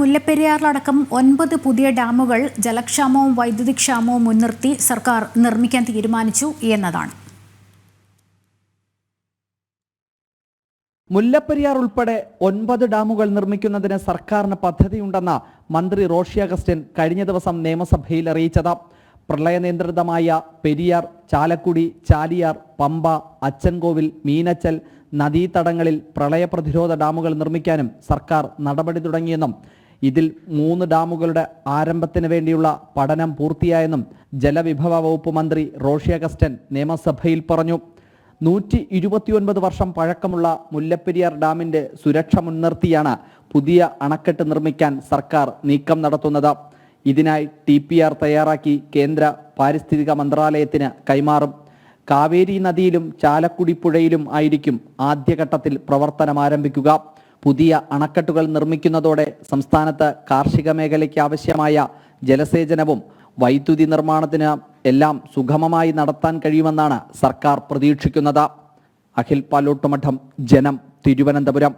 മുല്ലപ്പെരിയാറിലടക്കം ഒൻപത് പുതിയ ഡാമുകൾ ജലക്ഷാമവും വൈദ്യുതി ക്ഷാമവും മുൻനിർത്തി സർക്കാർ നിർമ്മിക്കാൻ തീരുമാനിച്ചു എന്നതാണ്. മുല്ലപ്പെരിയാർ ഉൾപ്പെടെ ഒൻപത് ഡാമുകൾ നിർമ്മിക്കുന്നതിന് സർക്കാരിന് പദ്ധതിയുണ്ടെന്ന് മന്ത്രി റോഷി അഗസ്റ്റിൻ കഴിഞ്ഞ ദിവസം നിയമസഭയിൽ അറിയിച്ചത്. പ്രളയനിയന്ത്രിതമായ പെരിയാർ ചാലക്കുടി ചാലിയാർ പമ്പ അച്ചൻകോവിൽ മീനച്ചൽ നദീതടങ്ങളിൽ പ്രളയ പ്രതിരോധ ഡാമുകൾ നിർമ്മിക്കാനും സർക്കാർ നടപടി തുടങ്ങിയെന്നും ഇതിൽ മൂന്ന് ഡാമുകളുടെ ആരംഭത്തിന് വേണ്ടിയുള്ള പഠനം പൂർത്തിയായെന്നും ജലവിഭവ വകുപ്പ് മന്ത്രി റോഷി അഗസ്റ്റൻ നിയമസഭയിൽ പറഞ്ഞു. നൂറ്റി ഇരുപത്തിയൊൻപത് വർഷം പഴക്കമുള്ള മുല്ലപ്പെരിയാർ ഡാമിന്റെ സുരക്ഷ മുൻനിർത്തിയാണ് പുതിയ അണക്കെട്ട് നിർമ്മിക്കാൻ സർക്കാർ നീക്കം നടത്തുന്നത്. ഇതിനായി ടി പി ആർ തയ്യാറാക്കി കേന്ദ്ര പാരിസ്ഥിതിക മന്ത്രാലയത്തിന് കൈമാറും. കാവേരി നദിയിലും ചാലക്കുടി പുഴയിലും ആയിരിക്കും ആദ്യഘട്ടത്തിൽ പ്രവർത്തനം ആരംഭിക്കുക. പുതിയ അണക്കെട്ടുകൾ നിർമ്മിക്കുന്നതോടെ സംസ്ഥാനത്ത് കാർഷിക മേഖലയ്ക്ക് ആവശ്യമായ ജലസേചനവും വൈദ്യുതി നിർമ്മാണത്തിന് എല്ലാം സുഗമമായി നടത്താൻ കഴിയുമെന്നാണ് സർക്കാർ പ്രതീക്ഷിക്കുന്നത്. അഖിൽ പാലോട്ടുമഠം ജനം തിരുവനന്തപുരം.